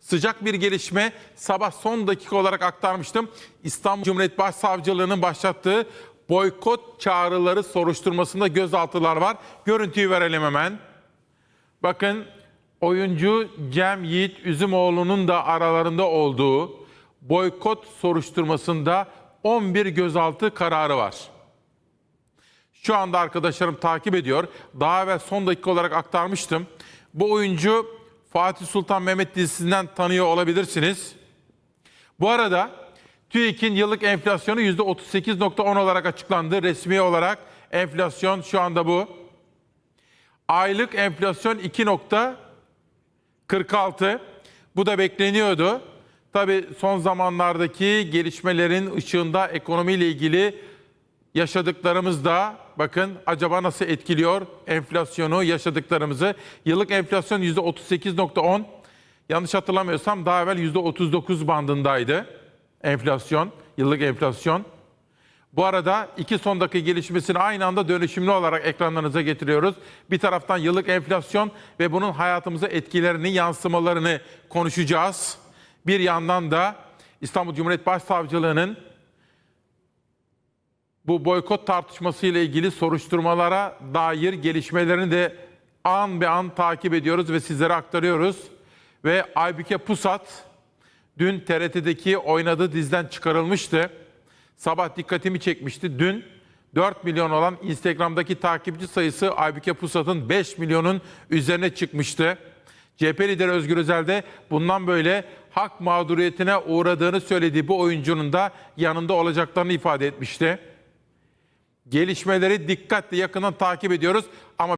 Sıcak bir gelişme sabah son dakika olarak aktarmıştım. İstanbul Cumhuriyet Başsavcılığı'nın başlattığı boykot çağrıları soruşturmasında gözaltılar var. Görüntüyü verelim hemen. Bakın oyuncu Cem Yiğit Üzümoğlu'nun da aralarında olduğu boykot soruşturmasında 11 gözaltı kararı var. Şu anda arkadaşlarım takip ediyor. Daha evvel son dakika olarak aktarmıştım. Bu oyuncu Fatih Sultan Mehmet dizisinden tanıyor olabilirsiniz. Bu arada TÜİK'in yıllık enflasyonu %38.10 olarak açıklandı. Resmi olarak enflasyon şu anda bu. Aylık enflasyon 2.46. Bu da bekleniyordu. Tabii son zamanlardaki gelişmelerin ışığında ekonomiyle ilgili yaşadıklarımız da bakın acaba nasıl etkiliyor enflasyonu yaşadıklarımızı. Yıllık enflasyon %38.10. Yanlış hatırlamıyorsam daha evvel %39 bandındaydı enflasyon, yıllık enflasyon. Bu arada iki son dakika gelişmesini aynı anda dönüşümlü olarak ekranlarınıza getiriyoruz. Bir taraftan yıllık enflasyon ve bunun hayatımıza etkilerini, yansımalarını konuşacağız. Bir yandan da İstanbul Cumhuriyet Başsavcılığı'nın bu boykot tartışması ile ilgili soruşturmalara dair gelişmelerini de an be an takip ediyoruz ve sizlere aktarıyoruz. Ve Aybüke Pusat dün TRT'deki oynadığı diziden çıkarılmıştı. Sabah dikkatimi çekmişti. Dün 4 milyon olan Instagram'daki takipçi sayısı Aybüke Pusat'ın 5 milyonun üzerine çıkmıştı. CHP lideri Özgür Özel de bundan böyle hak mağduriyetine uğradığını söylediği bu oyuncunun da yanında olacaklarını ifade etmişti. Gelişmeleri dikkatle yakından takip ediyoruz. Ama